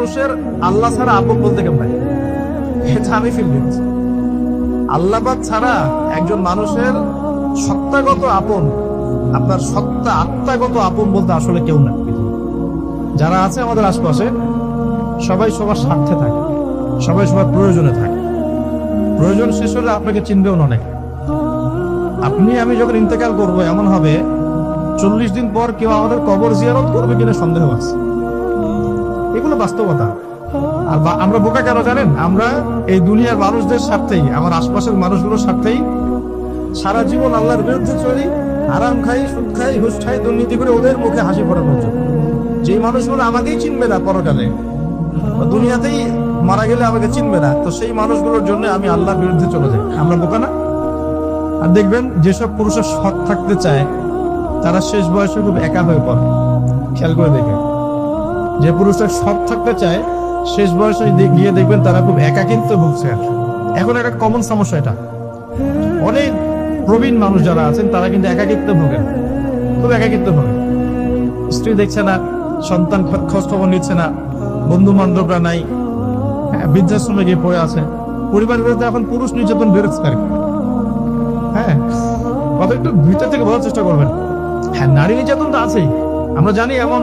মানুষের আল্লাহ ছাড়া আপন বলতে কেমন এটা আমি ফিল করছি। আল্লাহবাদ ছাড়া একজন মানুষের সত্তাগত আপন, আপনার সত্তা আত্মাগত আপন বলতে আসলে কেউ না। যারা আছে আমাদের আশপাশে, সবাই সবার স্বার্থে থাকে, সবাই সবার প্রয়োজনে থাকে। প্রয়োজন শেষ হলে আপনাকে চিনবেও না অনেক। আপনি, আমি যখন ইন্তেকাল করব, এমন হবে, চল্লিশ দিন পর কেউ আমাদের কবর জিয়ারত করবে কিনা সন্দেহ আছে। এগুলো বাস্তবতা। আর আমরা বোকা কেন জানেন? আমরা এই দুনিয়ার মানুষদের স্বার্থেই, আমার আশপাশের মানুষগুলোর স্বার্থেই সারা জীবন আল্লাহর বিরুদ্ধে চলি আরাম খাই, সুদ খাই, ঘুষ খাই, দুর্নীতি করে ওদের মুখে হাসি ফোটানোর জন্য যে মানুষগুলো আমাকেই চিনবে না পরকালে দুনিয়াতেই মারা গেলে আমাকে চিনবে না, তো সেই মানুষগুলোর জন্য আমি আল্লাহর বিরুদ্ধে চলে যাই। আমরা বোকা না? আর দেখবেন, যেসব পুরুষের সৎ থাকতে চায়, তারা শেষ বয়সে খুব একা হয়ে পড়ে। খেয়াল করে দেখে যে পুরুষরা সৎ থাকতে চায় শেষ বয়সে গিয়ে দেখবেন তারা খুব একাকিত্ব ভুগছে এখন একটা কমন সমস্যা এটা। অনেক প্রবীণ মানুষ যারা আছেন তারা কিন্তু একাকিত্ব ভোগেন। খুব একাকিত্ব ভোগেন। স্ত্রী দেখছে না সন্তান খোঁজ খবর নিচ্ছে না বন্ধু বান্ধবরা নাই হ্যাঁ, বৃদ্ধাশ্রমে গিয়ে পড়ে আছে। পরিবারগুলোতে এখন পুরুষ নির্যাতন আর হ্যাঁ কথা একটু ভিতর থেকে বলার চেষ্টা করবেন। হ্যাঁ নারী নির্যাতন তো আছেই। আমরা জানি এমন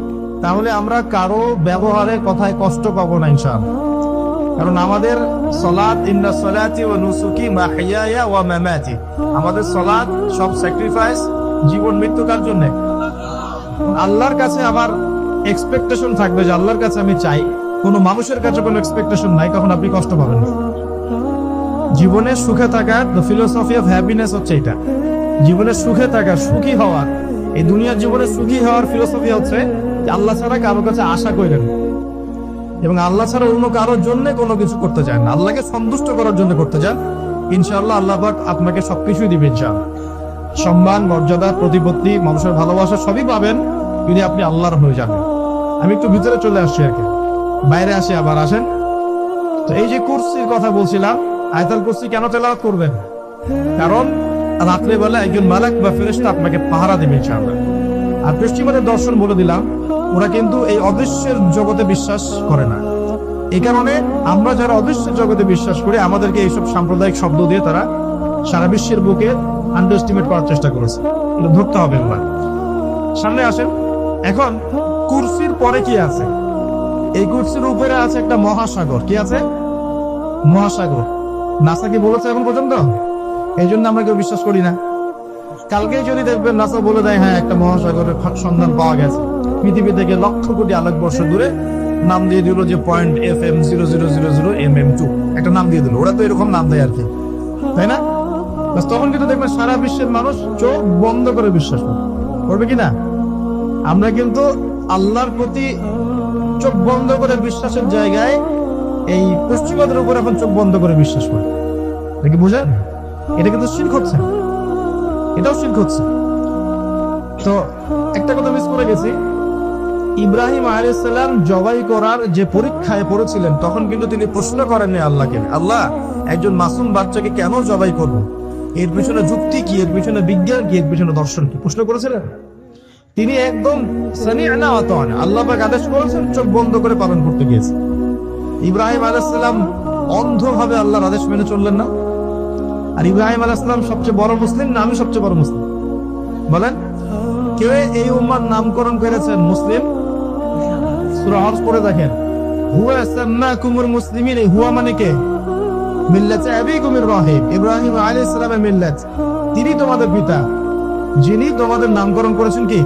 তাহলে আমরা কারও ব্যবহারে কথায় কষ্ট পাবো না, ইনশাআল্লাহ। কারণ আমাদের আমাদের সলাৎ সব স্যাক্রিফাইস জীবন মৃত্যু কার জন্য? আল্লাহর কাছে আমার এক্সপেকটেশন থাকবে যে আল্লাহর কাছে আমি চাই। কোনো মানুষের কাছে কোনো এক্সপেকটেশন নাই তখন আপনি কষ্ট পাবেন না। জীবনে সুখে থাকার দ্য ফিলোসফি অফ হ্যাপিনেস হচ্ছে এটা। জীবনে সুখে থাকা সুখী হওয়া এই দুনিয়ার জীবনে সুখী হওয়ার ফিলোসফি হচ্ছে আল্লাহ ছাড়া কারও কাছে আশা করেন এবং আল্লাহ ছাড়া অন্য কারোর জন্য কোনো কিছু করতে চান আল্লাহকে সন্তুষ্ট করার জন্য করতে চান, ইনশাআল্লাহ আল্লাহ পাক আপনাকে সবকিছুই দিবেন চান সম্মান, মর্যাদা, প্রতিপত্তি, মানুষের ভালোবাসা সবই পাবেন যদি আপনি আল্লাহর হয়ে যান। আমি একটু ভিতরে চলে আসছি আর কি। বাইরে আসি আবার, আসেন। তো এই যে কুরসির কথা বলছিলাম, আয়তাল কুরসি কেন তেলাওয়াত করবেন? কারণ রাত্রেবেলা একজন মালাক বা ফেরেশতা আপনাকে পাহারা দেবে ইনশাআল্লাহ। আর পশ্চিমাদের দর্শন বলে দিলাম, ওরা কিন্তু এই অদৃশ্যের জগতে বিশ্বাস করে না। এই কারণে আমরা যারা অদৃশ্যের জগতে বিশ্বাস করি, আমাদেরকে এইসব সাম্প্রদায়িক শব্দ দিয়ে তারা সারা বিশ্বের বুকে আন্ডারস্টিমেট করার চেষ্টা করেছে। এটা ধরতে হবে এবার। সামনে আসেন। এখন কুরসির পরে কি আছে? এই কুরসির উপরে আছে একটা মহাসাগর। কি আছে? মহাসাগর। নাসা কি বলেছে এখন পর্যন্ত? এই জন্য আমরা কেউ বিশ্বাস করি না। কালকে যদি দেখবেন নাসা বলে দেয় হ্যাঁ একটা মহাসাগরের সন্ধান পাওয়া গেছে। পৃথিবী থেকে লক্ষ কোটি আলোকবর্ষ দূরে নাম দিয়ে দিল যে point F M zero zero zero zero M M two. একটা নাম দিয়ে দিল। ওরা তো এরকম নাম দেয় আর কি। তাই না? তখন কিন্তু দেখবেন সারা বিশ্বের মানুষ চোখ বন্ধ করে বিশ্বাস করে। করবে কি না? আমরা কিন্তু আল্লাহর প্রতি চোখ বন্ধ করে বিশ্বাসের জায়গায় এই পশ্চিমাদের উপর এখন চোখ বন্ধ করে বিশ্বাস করি। দেখি বুঝেন? এটা কিন্তু শির্ক হচ্ছে এটাও শির্ক হচ্ছে। তো একটা কথা মিস করে গেছি। ইব্রাহিম আলাইসাল্লাম জবাই করার যে পরীক্ষায় পড়েছিলেন, তখন কিন্তু তিনি প্রশ্ন করেননি আল্লাহকে। আল্লাহ, একজন মাসুম বাচ্চাকে কেন জবাই করব? এর পিছনে যুক্তি কি? এর পিছনে বিজ্ঞান কি? এর পিছনে দর্শন কি? প্রশ্ন করেছিলেন? তিনি একদম আল্লাহ আদেশ করেছেন, চোখ বন্ধ করে পালন করতে গিয়েছে। ইব্রাহিম আলাইসাল্লাম অন্ধভাবে আল্লাহর আদেশ মেনে চললেন না। আর ইব্রাহিম আলাইসাল্লাম সবচেয়ে বড় মুসলিম না আমি সবচেয়ে বড় মুসলিম? বলেন। কেউ এই উম্মার নামকরণ করেছেন মুসলিম? হজ দেখেন। মানে তিনি তোমাদের পিতা। যিনি তোমাদের নামকরণ করেছেন কি?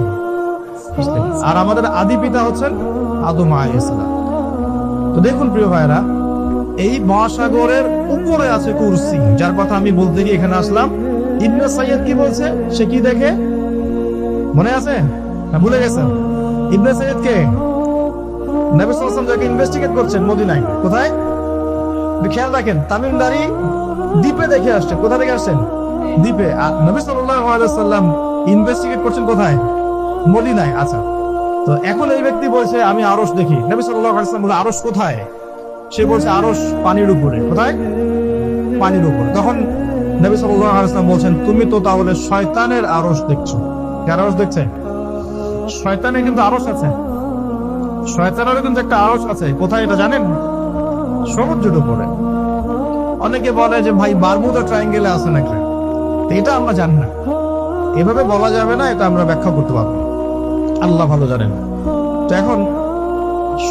আর আমাদের আদি পিতা হচ্ছেন তো দেখুন প্রিয় ভাইরা এই মহাসাগরের উপরে আছে কুরসি, যার কথা আমি বলতে গিয়ে এখানে আসলাম। ইবনে সাইয়দ কি বলছে? সে কি দেখে? মনে আছে? না, ভুলে গেছেন। ইবনে সাইয়দ কে? নবী সাল্লাল্লাহু আলাইহি ইনভেস্টিগেট করছেন মদিনায়। কোথায়? খেয়াল রাখেন দ্বীপে দেখে কোথা থেকে আসছেন? দ্বীপে। আর নবী সাল্লাম ইনভেস্টিগেট করছেন কোথায়? মদিনায়। আচ্ছা। তো এখন এই ব্যক্তি বলছে, আমি আরস দেখি। নবী সাল্লাম বলে আরস কোথায়? সে বলছে আরস পানির উপরে। কোথায়? পানির উপরে। তখন নবী সাল্লাম বলছেন, তুমি তো তাহলে শয়তানের আরস দেখছ। কার আরস দেখছে? শয়তানের কিন্তু আরস আছে। শয়তানেরও কিন্তু একটা আরস আছে। কোথায় এটা জানেন? সমুদ্রের উপরে। অনেকে বলে যে, ভাই, বারমুদা ট্রায়াঙ্গেলে আছে নাকি? এটা আমরা জানি না। এভাবে বলা যাবে না, এটা আমরা ব্যাখ্যা করতে পারব আল্লাহ ভালো জানেন। তো এখন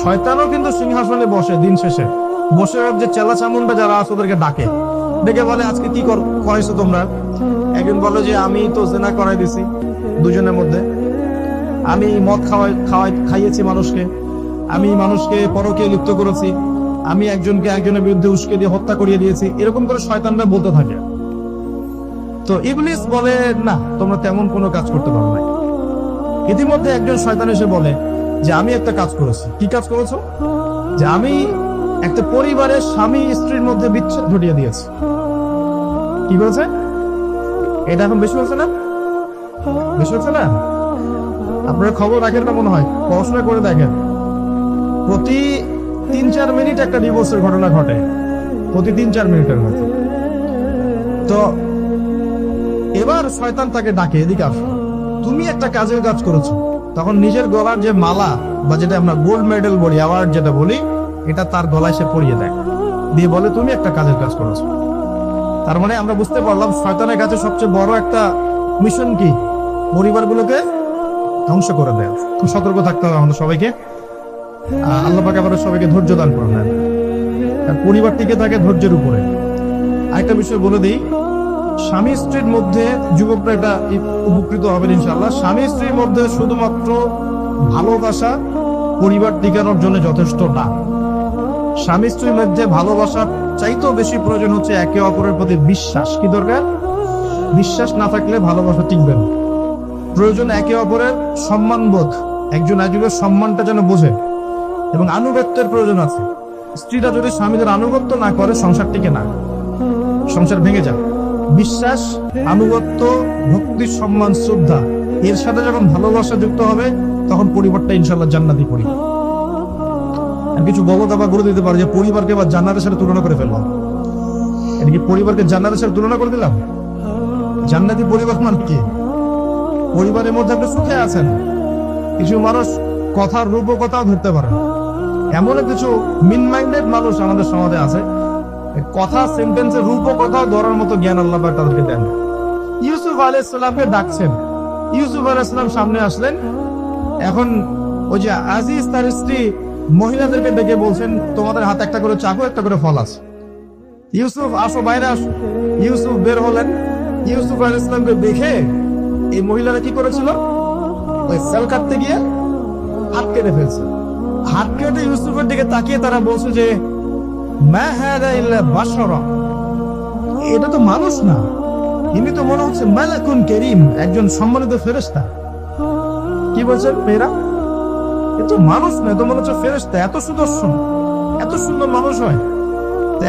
শয়তানও কিন্তু সিংহাসনে বসে দিন শেষে। বসে যে চেলা চামুন্ডা যারা আছে ওদেরকে ডাকে। ডেকে বলে, আজকে কি করাইছো তোমরা? একজন বলে যে, আমি তো জেনা করাই দিছি দুজনের মধ্যে। আমি মদ খাওয়াই খাওয়াই, খাইয়েছি মানুষকে। আমি মানুষকে পরকে লিপ্ত করেছি। আমি একজনকে একজনের বিরুদ্ধে উস্কে দিয়ে হত্যা করিয়ে দিয়েছি। এরকম করে শয়তানরা বলতে থাকে। তো ইবলিস বলে, না, তোমরা তেমন কোনো কাজ করতে পারো না ইতিমধ্যে একজন শয়তান এসে বলে যে আমি একটা কাজ করেছি। কি কাজ করেছ? যে আমি একটা পরিবারের স্বামী স্ত্রীর মধ্যে বিচ্ছেদ ঘটিয়ে দিয়েছি। কি করেছে এটা এখন বেশি হচ্ছে না? বেশি হচ্ছে না? আপনারা খবর রাখেন না মনে হয়? পড়াশোনা করে দেখেন। প্রতি তিন চার মিনিট একটা ডিভোর্সের ঘটনা ঘটে। প্রতি তিন চার মিনিটের মধ্যে। তো এবার শয়তান তাকে ডাকে, এদিকে আস। তুমি একটা কাজের কাজ করেছ। তখন নিজের গলার যে মালা বা যেটা আমরা গোল্ড মেডেল বলি অ্যাওয়ার্ড যেটা বলি, এটা তার গলায় সে পরিয়ে দেয়। দিয়ে বলে, তুমি একটা কাজের কাজ করেছ। তার মানে আমরা বুঝতে পারলাম, শয়তানের কাছে সবচেয়ে বড় একটা মিশন কি? পরিবারগুলোকে ধ্বংস করে দেয়। খুব সতর্ক থাকতে হবে আমাদের সবাইকে। আল্লাহ পাকে আমাদের সবাইকে ধৈর্য দান করবেন আর পরিবার টিকে থাকে ধৈর্যের উপরে। আরেকটা বিষয় বলে দিই স্বামী স্ত্রীর মধ্যে যুবকরা এটা উপকৃত হবেন ইনশাল্লাহ স্বামী স্ত্রীর মধ্যে শুধুমাত্র ভালোবাসা পরিবার টিকানোর জন্য যথেষ্ট না। স্বামী স্ত্রীর মধ্যে ভালোবাসা চাইতেও বেশি প্রয়োজন হচ্ছে একে অপরের প্রতি বিশ্বাস। কি দরকার? বিশ্বাস না থাকলে ভালোবাসা টিকবে না। প্রয়োজন একে অপরের সম্মানবোধ। একজন একজনের সম্মানটা যেন বোঝে। এবং আনুগত্যের প্রয়োজন আছে। স্ত্রীরা যদি স্বামীদের আনুগত্য না করে, সংসার টিকে না। সংসার ভেঙে যায় বিশ্বাস, আনুগত্য, ভক্তি, সম্মান, শ্রদ্ধা, এর সাথে যখন ভালোবাসা যুক্ত হবে, তখন পরিবারটা ইনশাল্লাহ জান্নাতি পরিবার কিছু বলত আবার করে দিতে পারে যে, পরিবারকে বা জান্নাতের সাথে তুলনা করে ফেললাম এটা কি পরিবারকে জান্নাতের সাথে তুলনা করে দিলাম? জান্নাতি পরিবার মানে কি? পরিবারের মধ্যে আপনি সুখে আছেন। কিছু মানুষ কথার রূপকথাও ধরতে পারে। এমন কিছু মিন মাইন্ডেড মানুষ আমাদের সমাজে আছে কথা সেন্টেন্সের রূপ কথা ধরার মতো জ্ঞান আল্লাহ তাদেরকে দেন ইউসুফ আলাইসাল্লামকে ডাকছেন। ইউসুফ আলাইসাল্লাম সামনে আসলেন। এখন ওই যে আজিজ, তার স্ত্রী মহিলাদেরকে ডেকে বলছেন, তোমাদের হাতে একটা করে চাকু, একটা করে ফল আছে। ইউসুফ, আসো বাইরে আসো। ইউসুফ বের হলেন। ইউসুফ আলাইসাল্লামকে দেখে এই মহিলারা কি করেছিল? ওই সেল কাটতে গিয়ে হাত কেটে ফেলছে। হাত কেটে ইউসুফের দিকে তাকিয়ে তারা বলছে যে এটা তো মানুষ না। তো মনে হচ্ছে মালাকুন একজন সম্মানিত কি বলছেন মেয়েরা? মানুষ তো মনে হচ্ছে এত সুদর্শন, এত সুন্দর মানুষ হয়।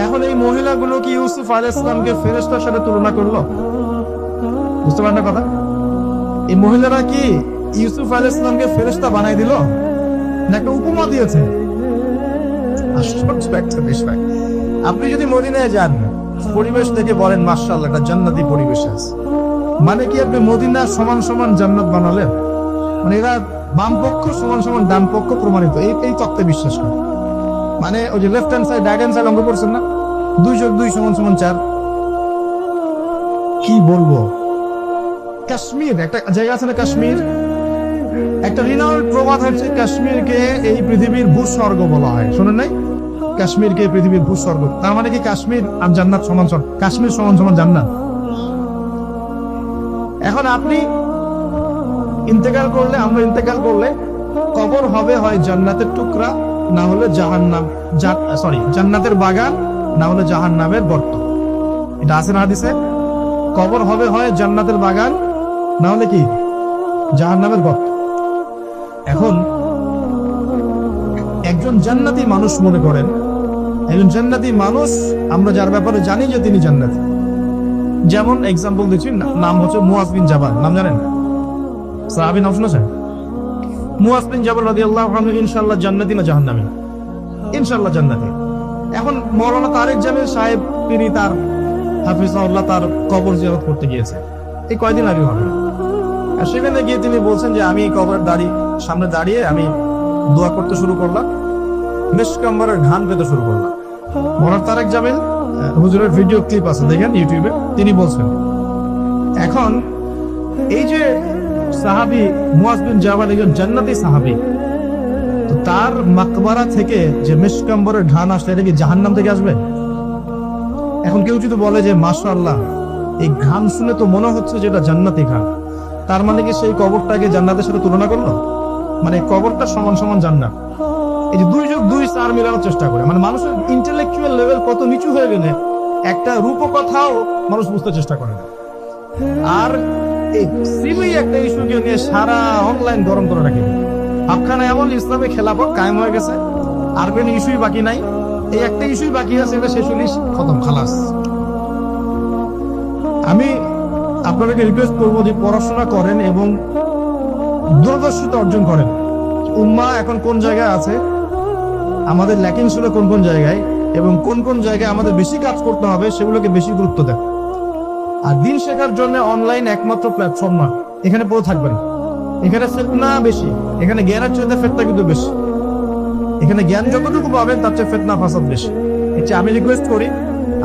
এখন এই মহিলাগুলো কি ইউসুফ আলাইহিস সালামকে ফেরেশতার সাথে তুলনা করল? বুঝতে পারেন কথা? এই মহিলারা কি ইউসুফ আলাইসালামকে ফেরেস্তা বানাই দিল? না একটা উপমা দিয়েছে? বিষয় আপনি যদি মদিনায় যান, পরিবেশ থেকে বলেন মার্শাল একটা জান্নাতি পরিবেশ আছে। মানে কি আপনি মদিনা সমান সমান জান্নাত বানালেন মানে এরা বাম পক্ষ সমান সমান ডান পক্ষ প্রমাণিত। এই এই তত্ত্বে বিশ্বাস করে মানে ওই যে left hand side right hand side অঙ্ক করছেন না? দুই যোগ দুই সমান সমান চার। কি বলব? কাশ্মীর, একটা জায়গা আছে না কাশ্মীর? একটা রিনাউন্ড প্রবাদ হচ্ছে কাশ্মীরকে এই পৃথিবীর ভূস্বর্গ বলা হয়। শোনেন নাই? কাশ্মীরকে পৃথিবীর ভূস্বর্গ তার মানে কি কাশ্মীর আর জান্নাত সমান সমান? কাশ্মীর সমান সমান জান্নাত। এখন আপনি ইন্তেকাল করলে, আমরা ইন্তেকাল করলে কবর হবে হয় জান্নাতের টুকরা, না হলে জাহান্নাম সরি জান্নাতের বাগান, না হলে জাহান্নামের গর্ত। এটা আছে না হাদিসে? কবর হবে হয় জান্নাতের বাগান, না হলে কি? জাহান্নামের গর্ত। এখন একজন জান্নাতি মানুষ মনে করেন একজন জান্নাতি মানুষ, আমরা যার ব্যাপারে জানি যে তিনি জান্নাতি। যেমন এক্সাম্পল দিচ্ছি নাম হচ্ছে মুয়াজ জাবাল, নাম জানেন? সাহাবি নাম শুনেছেন? জান্নাতি না জান্নাতি। এখন মৌলানা তারেক জামিল সাহেব, তিনি তার তার কবর জিয়ারত করতে গিয়েছে এই কয়দিন আগে হবে? আর সেখানে গিয়ে তিনি বলছেন যে, আমি কবর দাঁড়িয়ে সামনে দাঁড়িয়ে আমি দোয়া করতে শুরু করলাম। এই যে তার মাকবারা থেকে যে মেশকাম্বরের ঘান আসলে এটা কি জাহান্নাম থেকে আসবে? এখন কেউ যদি বলে যে মাশাআল্লাহ, এই ঘান শুনে তো মনে হচ্ছে যে এটা জান্নাতি ঘান তার মানে কি সেই কবরটাকে জান্নাতের সাথে তুলনা করল? মানে কবরটা সমান সমান জান্নাত। এই যে দুই যোগ, দুই চার চেষ্টা করে। মানে মানুষের ইন্টেলেকচুয়াল লেভেল কত নিচু হয়ে গেলে একটা রূপকথাও মানুষ বুঝতে চেষ্টা করে না। আর এই একটা ইস্যুকে নিয়ে সারা অনলাইন গরম করে রাখে। আফখানা এমন ইসলামী কায়েম হয়ে গেছে আর কোনো ইস্যুই বাকি নাই। এই একটা ইস্যুই বাকি আছে, এটা শেষ হলিস খতম, খালাস। আমি আপনাদেরকে রিকোয়েস্ট করব যে পড়াশোনা করেন এবং দূরদর্শিতা অর্জন করেন। উম্মা এখন কোন জায়গায় আছে? আমাদের ল্যাকিং ছিল কোন কোন জায়গায় এবং কোন কোন জায়গায় আমাদের বেশি কাজ করতে হবে সেগুলোকে বেশি গুরুত্ব দেন। আর দিন শেখার জন্য অনলাইন একমাত্র প্ল্যাটফর্ম না, এখানে পড়ে থাকবেন। এখানে ফেতনা বেশি, এখানে জ্ঞানের চাইতে ফেতনা কিন্তু বেশি। এখানে জ্ঞান যতটুকু পাবেন, তার চেয়ে ফেতনা, ফাসাদ বেশি। এটি আমি রিকোয়েস্ট করি,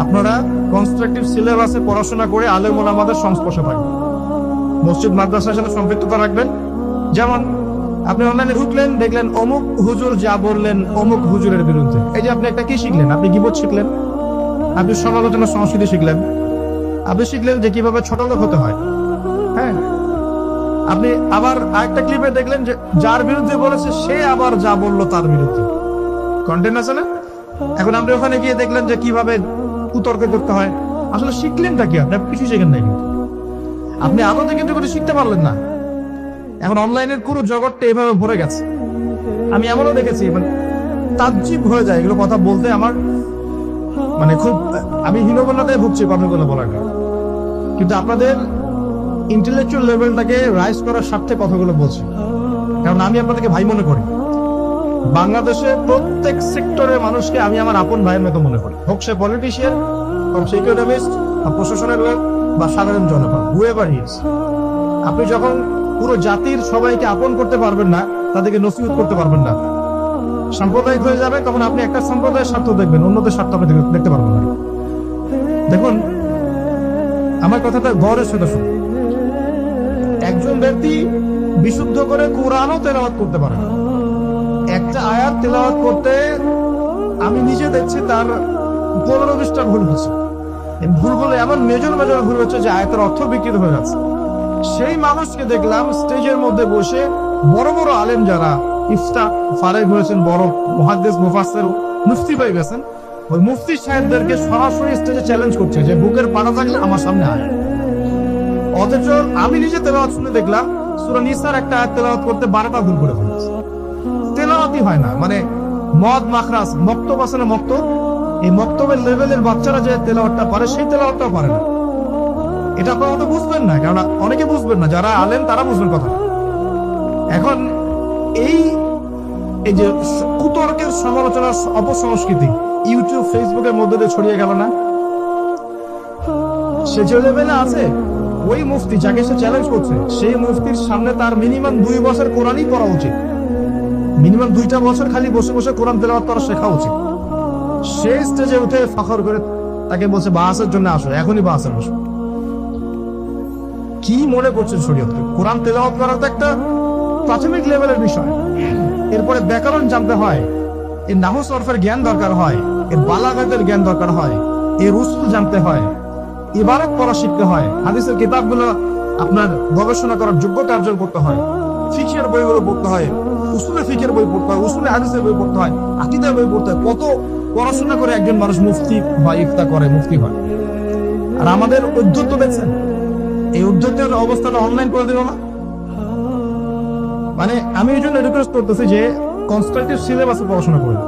আপনারা কনস্ট্রাকটিভ সিলেবাসে পড়াশোনা করে আলেম আমাদের সংস্পর্শে থাকবেন। মসজিদ, মাদ্রাসার সাথে সম্পৃক্ততা রাখবেন। যেমন আপনি অনলাইনে ঢুকলেন, দেখলেন অমুক হুজুর যা বললেন অমুক হুজুরের বিরুদ্ধে। এই যে আপনি একটা কি শিখলেন? আপনি গিবত শিখলেন, আপনি সমালোচনা সংস্কৃতি শিখলেন, আপনি শিখলেন যে কীভাবে ছোট লোক হতে হয়। হ্যাঁ? আপনি আবার আরেকটা ক্লিপে দেখলেন যে যার বিরুদ্ধে বলেছে, সে আবার যা বলল তার বিরুদ্ধে। কন্টেন্ট আছে না? এখন আপনি ওখানে গিয়ে দেখলেন যে কীভাবে কুতর্ক করতে হয়। আসলে শিখলেনটা কি? আপনি কিছু শিখেন নাই কিন্তু। আপনি আদতে কিন্তু শিখতে পারলেন না। এখন অনলাইনের পুরো জগৎটা এভাবে ভরে গেছে। আমি এমনও দেখেছি মানে তাজ্জিব হয়ে যায় এগুলো কথা বলতে আমার মানে খুব, আমি হীনবন্যাতে ভুগছি কথাগুলো বলার কারণে। কিন্তু আপনাদের ইন্টেলেকচুয়াল লেভেলটাকে রাইজ করার স্বার্থে কথাগুলো বলছি। কারণ আমি আপনাদেরকে ভাই মনে করি, বাংলাদেশে প্রত্যেক সেক্টরের মানুষকে আমি আমার আপন ভাইয়ের মতো মনে করি। হোক সে পলিটিশিয়ান হোক সে ইকোনমিস্ট বা প্রশাসনের বা সাধারণ জনগণ হিজ আপনি যখন পুরো জাতির সবাইকে আপন করতে পারবেন না, তাদেরকে নসিহত করতে পারবেন না। সাম্প্রদায়িক হয়ে যাবে, তখন আপনি একটা সম্প্রদায়ের স্বার্থ দেখবেন, অন্যদের স্বার্থ আপনি দেখতে- পারবেন না। দেখুন, আমার কথাটা গৌরের সাথে শুনুন একজন ব্যক্তি বিশুদ্ধ করে কোরআনও তেলাওয়াত করতে পারে একটা আয়াত তেলাওয়াত করতে আমি নিজে দেখছি তার পনেরো বিশটা ভুল হচ্ছে। ভুলগুলো এমন মেজর মেজর ভুল হচ্ছে যে আয়াতের অর্থ বিকৃত হয়ে যাচ্ছে। সেই মানুষকে দেখলাম স্টেজের মধ্যে বসে বড় বড় আলেম যারা, ইফতা ফারেক হয়েছেন, বড় মহাদ্দেশ মুফাসের মুফতি পেয়ে গেছেন, ওই মুফতি সাহেবদেরকে সরাসরি স্টেজে চ্যালেঞ্জ করছে যে বুকের পাড়া থাকলে আমার সামনে আয়। অথচ আমি নিজে তেলাওয়াত শুনে দেখলাম সুরা নিসার একটা আয়াত তেলাওয়াত করতে বারোটা ভুল করে ফেলেছে। তেলাওয়াতই হয় না মানে মদ মাখরাস মক্তব আছে না মক্তব? এই মক্তবের লেভেলের বাচ্চারা যে তেলাওয়াতটা পারে সেই তেলাওয়াতটাও পারে না। এটা আপনারা তো বুঝবেন না কারণ অনেকে বুঝবেন না, যারা আলেন তারা বুঝবেন কথা এখন এই এই যে কুতর্কের সমালোচনার অপসংস্কৃতি, ইউটিউব, ফেসবুকের মধ্যে দিয়ে ছড়িয়ে গেল না? সে যে লেভেলে আছে, ওই মুফতি যাকে সে চ্যালেঞ্জ করছে, সেই মুফতির সামনে তার মিনিমাম দুই বছর কোরআনই পড়া উচিত। মিনিমাম দুইটা বছর খালি বসে বসে কোরআন তেলাওয়াত করা শেখা উচিত। সে স্টেজে উঠে ফখর করে তাকে বলছে, বাসের জন্য আসো, এখনই বাসের বসো। কি মনে করছেন শরীয়তকে কোরআন তেলাওয়াত করা তো একটা প্রাথমিক লেভেলের বিষয়। এরপরে ব্যাকরণ জানতে হয়, এর নাহ সরফের জ্ঞান দরকার হয়, এর বালাঘাতের জ্ঞান দরকার হয়, এর উসুল জানতে হয়, ইবারত পড়া শিখতে হয়। হাদিসের কিতাবগুলো আপনার গবেষণা করার যোগ্যতা অর্জন করতে হয়। ফিকের বইগুলো পড়তে হয়, উসুলে ফিকের বই পড়তে হয়, উসুলে হাদিসের বই পড়তে হয়, আকিদার বই পড়তে হয়। কত পড়াশোনা করে একজন মানুষ মুফতি বা ইফতা করে, মুফতি হয়। আর আমাদের উদ্ধত্ত দেখছেন এই উদ্ধতের অবস্থাটা অনলাইন করে দিল না। মানে আমি এই জন্য রিকোয়েস্ট করতেছি যে কনস্ট্রাকটিভ সিলেবাসে পড়াশোনা করুন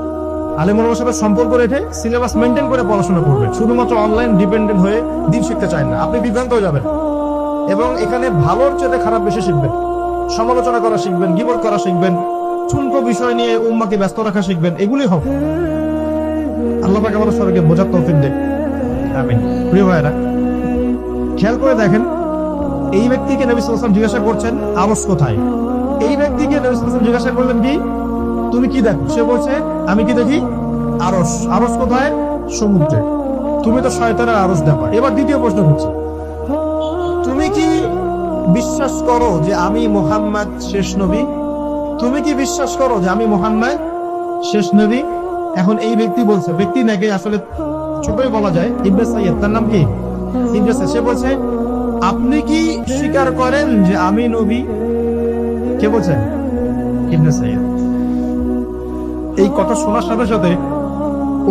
আলিমুল সাথে সম্পর্ক রেখে সিলেবাস মেনটেন করে পড়াশোনা করবে। শুধুমাত্র অনলাইন ডিপেন্ডেন্ট হয়ে দিন শিখতে চায় না। আপনি বিভ্রান্ত হয়ে যাবেন। এবং এখানে ভালোর চেয়ে খারাপ বেশি শিখবেন। সমালোচনা করা শিখবেন গিবর করা শিখবেন ঠুনকো বিষয় নিয়ে উম্মাকে ব্যস্ত রাখা শিখবেন এগুলি হোক আল্লাহ পাকে আমাদের সবাইকে বোঝার তৌফিক দেখ আমিন। প্রিয় ভাইরা খেয়াল করে দেখেন এই ব্যক্তিকে নবী ওয়াসাল্লাম জিজ্ঞাসা করছেন, আরস কোথায়? এই ব্যক্তিকে নবী ওয়াসাল্লাম জিজ্ঞাসা করলেন কি তুমি কি দেখো? সে বলছে, আমি কি দেখি? আরস। আরস কোথায়? সমুদ্রে। তুমি তো শয়তানের আরস দেখো। এবার দ্বিতীয় প্রশ্ন হচ্ছে, তুমি কি বিশ্বাস করো যে আমি মোহাম্মদ শেষ নবী? তুমি কি বিশ্বাস করো যে আমি মোহাম্মদ শেষ নবী? এখন এই ব্যক্তি বলছে, ব্যক্তি নাকি আসলে ছোটই বলা যায়, ইবনে তার নাম কি? ইবনে সে বলছে আপনি কি স্বীকার করেন যে আমি নবী? কে বলছেন? ইবনে এই কথা শোনার সাথে সাথে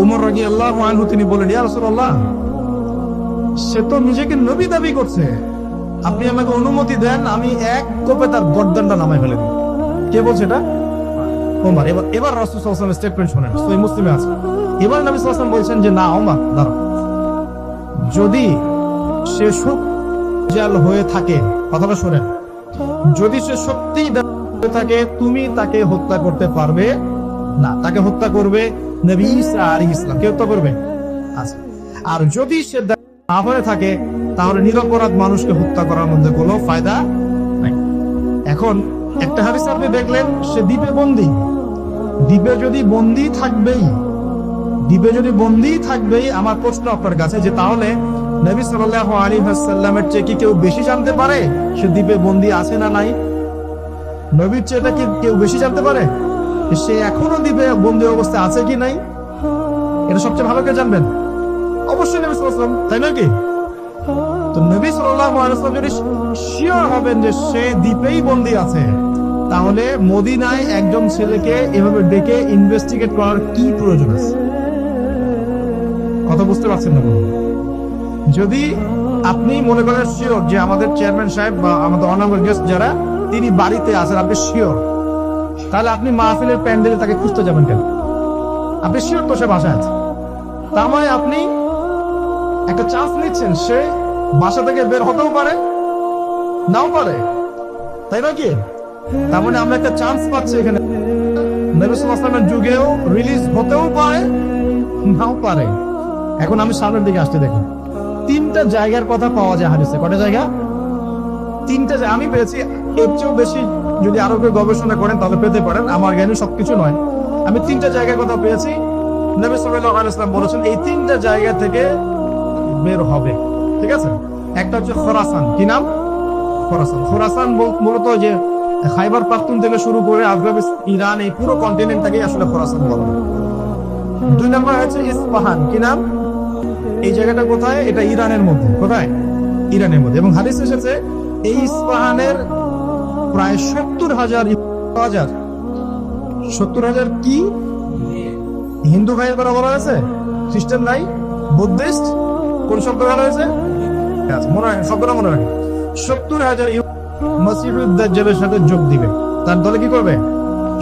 ওমর রাজি আল্লাহ আনহু তিনি বলেন, ইয়া রাসূলুল্লাহ, সে তো নিজেকে নবী দাবি করছে। আপনি আমাকে অনুমতি দেন, আমি এক কোপে তার গর্দানটা নামাই ফেলে দিই। কে বলছে এটা? ওমর এবার এবার রাসূল সাল্লাল্লাহু স্টেটমেন্ট শোনেন। সহি মুসলিমে আছে। এবার নবী সাল্লাল্লাহু বলছেন যে, না ওমর দাঁড়াও। যদি সে জাল হয়ে থাকে। কথাটা শোনেন। যদি সে সত্যিই থাকে, তুমি তাকে হত্যা করতে পারবে না। তাকে হত্যা করবে আলাইহিস ইসলাম কে হত্যা করবে? আচ্ছা। আর যদি সে না হয়ে থাকে, তাহলে নিরপরাধ মানুষকে হত্যা করার মধ্যে কোনো ফায়দা নাই। এখন একটা হাদিস আপনি দেখলেন, সে দ্বীপে বন্দী। দ্বীপে যদি বন্দী থাকবেই, দ্বীপে যদি বন্দী থাকবেই, আমার প্রশ্ন আপনার কাছে যে তাহলে নবী সাল্লাল্লাহু আলাইহি ওয়াসাল্লামের চেয়ে কি কেউ বেশি জানতে পারে? সে দ্বীপে বন্দি আছে না নাই? নবীর চেয়ে এটা কি কেউ বেশি জানতে পারে? সে এখনও দ্বীপে বন্দি অবস্থায় আছে কি নাই? এটা সবচেয়ে ভালো কে জানবেন। অবশ্যই নবী ওয়াসাল্লাম, তাই নাকি তো নবী আলাইহি যদি শিওর হবেন যে সে দ্বীপেই বন্দী আছে, তাহলে মদিনায় একজন ছেলেকে এভাবে ডেকে ইনভেস্টিগেট করার কি প্রয়োজন আছে? কথা বুঝতে পারছেন না? যদি আপনি মনে করেন শিওর যে আমাদের চেয়ারম্যান সাহেব বা আমাদের অনাবল গেস্ট যারা, তিনি বাড়িতে আছেন, আপনি শিওর তাহলে আপনি মাহফিলের প্যান্ডেলে তাকে খুঁজতে যাবেন কেন? আপনি শিওর তো সে বাসায় আছে। তার মানে আপনি একটা চান্স নিচ্ছেন, সে বাসা থেকে বের হতেও পারে, নাও পারে। তাই না কি? তার মানে আমরা একটা চান্স পাচ্ছি এখানে। নবী সাল্লাল্লাহু আলাইহি ওয়াসাল্লামের যুগেও রিলিজ হতেও পারে, নাও পারে। এখন আমি সামনের দিকে আসতে দেখুন। তিনটা জায়গার কথা পাওয়া যায় হাদিসে। কটা জায়গা? তিনটা আমি পেয়েছি। এর চেয়েও বেশি যদি আরও কেউ গবেষণা করেন, তাহলে পেতে পারেন। আমার জ্ঞানে সবকিছু নয়। আমি তিনটা জায়গার কথা পেয়েছি। নবী বলেছেন, এই তিনটা জায়গা থেকে বের হবে। ঠিক আছে? একটা হচ্ছে খোরাসান। কি নাম? খোরাসান। খোরাসান মূলত যে খাইবার পাখতুন থেকে শুরু করে আফগানিস্তান ইরান, এই পুরো কন্টিনেন্টটাকে আসলে খোরাসান বলা। দুই নম্বর হচ্ছে ইস্পাহান। কি নাম? এই জায়গাটা কোথায়? এটা ইরানের মধ্যে। কোথায়? ইরানের মধ্যে। এবং হাদিস এসেছে এই ইস্পাহানের প্রায় সত্তর হাজার হাজার সত্তর হাজার কি? হিন্দু ভাইয়ের কথা বলা হয়েছে? খ্রিস্টান নাই? বুদ্ধিস্ট? কোন শব্দ বলা হয়েছে? আচ্ছা, মনে শব্দটা মনে রাখে সত্তর হাজার মসিদুদ্দাজ্জালের সাথে যোগ দিবে। তার দলে কি করবে?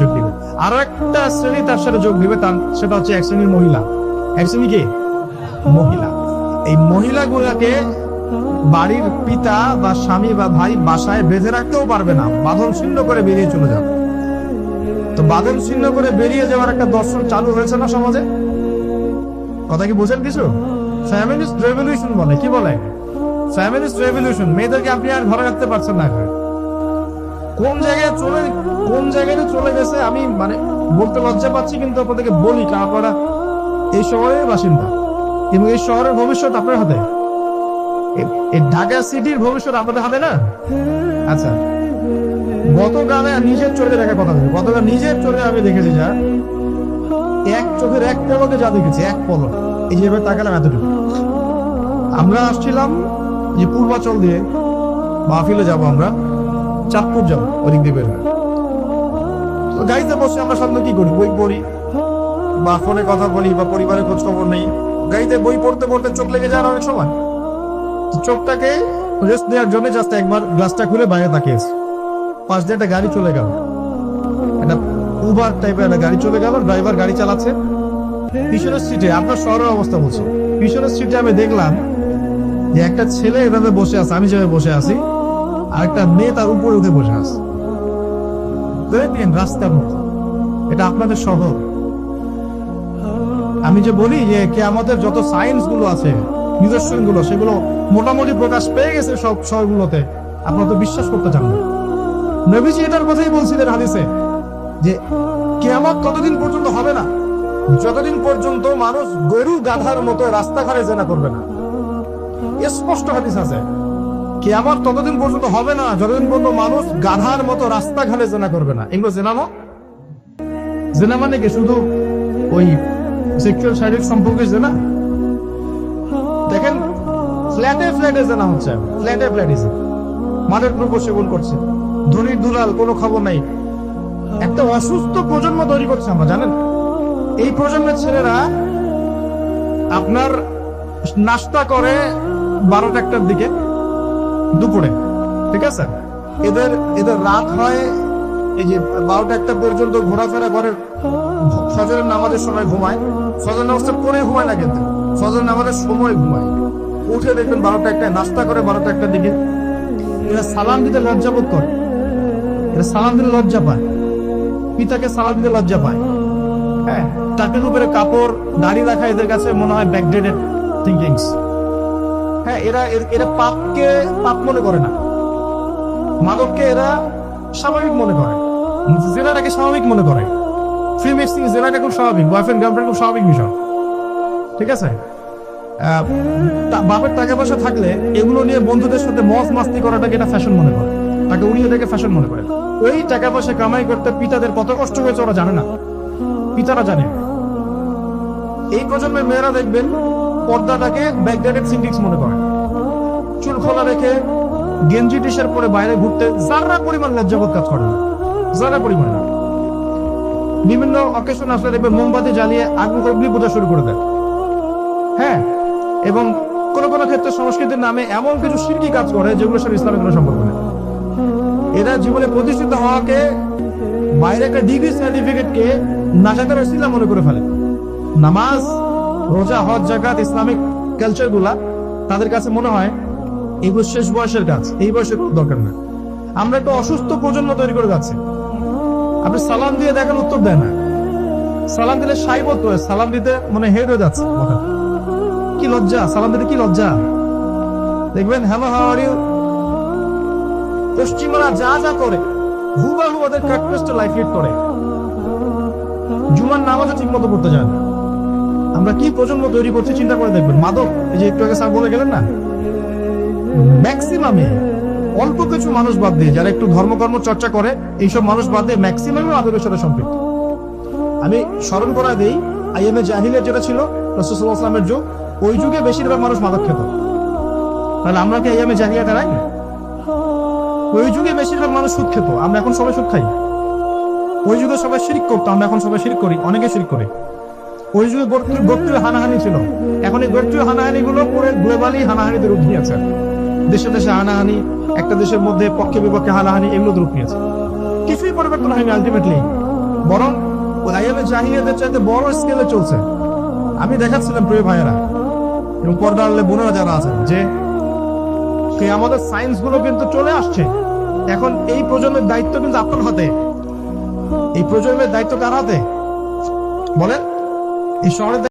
যোগ দিবে। আরও একটা শ্রেণি তার সাথে যোগ দিবে তার সেটা হচ্ছে এক শ্রেণির মহিলা। এক শ্রেণি কি? মহিলা। এই মহিলাগুলাকে বাড়ির পিতা বা স্বামী বা ভাই বাসায় বেঁধে রাখতেও পারবে না। বাঁধন ছিন্ন করে বেরিয়ে চলে যাবে। তো বাঁধন ছিন্ন করে বেরিয়ে যাওয়ার একটা দর্শন চালু হয়েছে না সমাজে? কথা কি বোঝেন কিছু? ফ্যামিলিস্ট রেভলিউশন বলে, কি বলে? ফ্যামিলিস্ট রেভলিউশন মেয়েদেরকে আপনি আর ঘরে রাখতে পারছেন না। কোন জায়গায় চলে, কোন জায়গায় চলে গেছে আমি মানে বলতে লজ্জা পাচ্ছি, কিন্তু আপনাদেরকে বলি আপনারা এই শহরের বাসিন্দা। এবং এই শহরের ভবিষ্যৎ আপনার হাতে? ঢাকা সিটির ভবিষ্যৎ আপনাদের হাতে না? আচ্ছা। গতকালে নিজের চোখে দেখার কথা বলি গতকাল নিজের চোখে আমি দেখেছি যা। এক চোখের এক পলকে যা দেখেছি, এক পলক। এই যে এবার তাকালাম এতটুকু। আমরা আসছিলাম যে পূর্বাচল দিয়ে মাহফিলে যাব আমরা। চাঁদপুর যাব, ওদিক দিয়ে বের গাড়িতে বসে আমরা সাধারণত কি করি? বই পড়ি, বা ফোনে কথা বলি, বা পরিবারের খোঁজ খবর নেই। গাড়িতে বই পড়তে পড়তে চোখ লেগে যায় অনেক সময়। চোখটাকে রেস্ট দেওয়ার জন্য জাস্ট একবার গ্লাসটা খুলে বাইরে তাকিয়েছি। পাশ দিয়ে একটা গাড়ি চলে গেল। একটা উবার টাইপের একটা গাড়ি চলে গেল ড্রাইভার গাড়ি চালাচ্ছে। পিছনের সিটে আপনার শহরের অবস্থা বলছি। পিছনের সিটে আমি দেখলাম যে একটা ছেলে এভাবে বসে আছে, আমি যেভাবে বসে আছি, আর একটা মেয়ে তার উপরে উঠে বসে আছে। দেখেন রাস্তার মতো। এটা আপনাদের শহর। আমি যে বলি যে কে আমাদের যত সায়েন্সগুলো আছে নিদর্শনগুলো সেগুলো মোটামুটি প্রকাশ পেয়ে গেছে সব শহরগুলোতে। আপনারা তো বিশ্বাস করতে চান না। নবীজি এটার কথাই বলছিলেন হাদিসে, যে কেয়ামত ততদিন পর্যন্ত হবে না। যতদিন পর্যন্ত মানুষ গরু গাধার মতো রাস্তাঘাটে জেনা করবে না। স্পষ্ট হাদিস আছে। কেয়ামত ততদিন পর্যন্ত হবে না, যতদিন পর্যন্ত মানুষ গাধার মতো রাস্তাঘাটে জেনা করবে না। এগুলো জেনানো? জেনা মানে কি? শুধু ওই সেক্সুয়াল শারীরিক সম্পর্কে দেখেন, ফ্ল্যাটে ফ্ল্যাটে হচ্ছে, ফ্ল্যাটে ফ্ল্যাটে সেবন করছে। ধনির দুলাল, কোনো খবর নাই। একটা অসুস্থ প্রজন্ম তৈরি করছে আমরা, জানেন? এই প্রজন্মের ছেলেরা আপনার নাস্তা করে বারোটা একটার দিকে, দুপুরে, ঠিক আছে? এদের এদের রাত হয়, এই যে বারোটা একটা পর্যন্ত ঘোরাফেরা করে ফজরের নামাজের সময় ঘুমায়। ফজর নামাজটা পরে ঘুমায় না কিন্তু। ফজর নামাজের সময় ঘুমায়। উঠে দেখবেন বারোটা একটা, নাস্তা করে বারোটা একটার দিকে। এরা সালাম দিতে লজ্জা বোধ করে। এরা সালাম দিতে লজ্জা পায়। পিতাকে সালাম দিতে লজ্জা পায়। হ্যাঁ টাকের উপরে কাপড়, দাড়ি রাখা এদের কাছে মনে হয় ব্যাকডেটেড থিঙ্কিংস হ্যাঁ এরা, এর- এরা পাপকে পাপ মনে করে না। মাদককে এরা স্বাভাবিক মনে করে। জেনাটাকে স্বাভাবিক মনে করে। ফ্রি মিক্সিং জেনাটা খুব স্বাভাবিক। বয়ফ্রেন্ড গার্লফ্রেন্ড খুব স্বাভাবিক বিষয়। ঠিক আছে? বাপের টাকা পয়সা থাকলে এগুলো নিয়ে বন্ধুদের সাথে মজ মাস্তি করাটাকে এটা ফ্যাশন মনে করে। তাকে উড়িয়ে দেখে ফ্যাশন মনে করে। ওই টাকা পয়সা কামাই করতে পিতাদের কত কষ্ট হয়েছে, ওরা জানে না। পিতারা জানে। এই প্রজন্মের মেয়েরা দেখবেন পর্দাটাকে ব্যাকডেটেড সিন্ডিক্স মনে করে। চুল খোলা রেখে গেঞ্জি টি পরে বাইরে ঘুরতে যারা পরিমাণ লজ্জাবোধ কাজ করে না। যারা পরিমাণ না। বিভিন্ন অকেশন আসলে দেখবে মোমবাতি জ্বালিয়ে আগুন অগ্নি পূজা শুরু করে দেয়। হ্যাঁ এবং কোন কোন ক্ষেত্রে সংস্কৃতির নামে এমন কিছু শিরকি কাজ করে যেগুলোর সাথে ইসলামের কোনো সম্পর্ক নেই। এরা জীবনে প্রতিষ্ঠিত হওয়াকে, বাইরে একটা ডিগ্রি সার্টিফিকেটকে নাজাতের ওসিলা মনে করে ফেলে। নামাজ, রোজা, হজ জাকাত ইসলামিক কালচারগুলা তাদের কাছে মনে হয় এগুলো শেষ বয়সের কাজ, এই বয়সের দরকার না। আমরা একটা অসুস্থ প্রজন্ম তৈরি করে যাচ্ছি। আপনি সালাম দিয়ে দেখেন, উত্তর দেয় না। সালাম দিলে সাইবত করে সালাম দিতে মানে হেড হয়ে যাচ্ছে। কি লজ্জা, সালাম দিতে কি লজ্জা? দেখবেন, হ্যালো হাউ আর ইউ পশ্চিমারা যা যা করে, হুবাহু ওদের কাটপেস্টে লাইফ লিড করে। জুমার নামাজও ঠিক মতো করতে যায় না। আমরা কি প্রজন্ম তৈরি করছি, চিন্তা করে দেখবেন। মাদক, এই যে একটু আগে স্যার বলে গেলেন না? ম্যাক্সিমামে অল্প কিছু মানুষ বাদ দিয়ে, যারা একটু ধর্মকর্ম চর্চা করে, এইসব মানুষ বাদ দিয়ে ম্যাক্সিমামে মাদকের সাথে সম্পৃক্ত। আমি স্মরণ করা দেই, আইএমএ জাহিলের যেটা ছিল রসুল্লাহ যুগ, ওই যুগে বেশিরভাগ মানুষ মাদক খেত। তাহলে আমরা কি আইএমএ জাহিলিয়াতে নাই? ওই যুগে বেশিরভাগ মানুষ সুদ খেত, আমরা এখন সবাই সুদ খাই। ওই যুগে সবাই শিরিক করতো, আমরা এখন সবাই শিরিক করি, অনেকে শিরিক করে। ওই যুগে গোত্রীয় হানাহানি ছিল। এখন এই গোত্রীয় হানাহানি গুলো পরে গ্লোবালি হানাহানিতে রূপ নিয়েছে দেশে দেশে হানাহানি, একটা দেশের মধ্যে পক্ষে বিপক্ষে হানাহানি এগুলো রূপ নিয়েছে। কিছুই পরিবর্তন হয়নি আলটিমেটলি বরং আইএমএ জাহিলিয়াতের চাইতে বড় স্কেলে চলছে। আমি দেখাচ্ছিলাম প্রিয় ভাইয়েরা এবং পর্দা আনলে বোনেরা যারা আছেন যে আমাদের সায়েন্সগুলো কিন্তু চলে আসছে। এখন এই প্রজন্মের দায়িত্ব কিন্তু আপনার হাতে। এই প্রজন্মের দায়িত্ব কার হাতে? বলেন। এই শহরের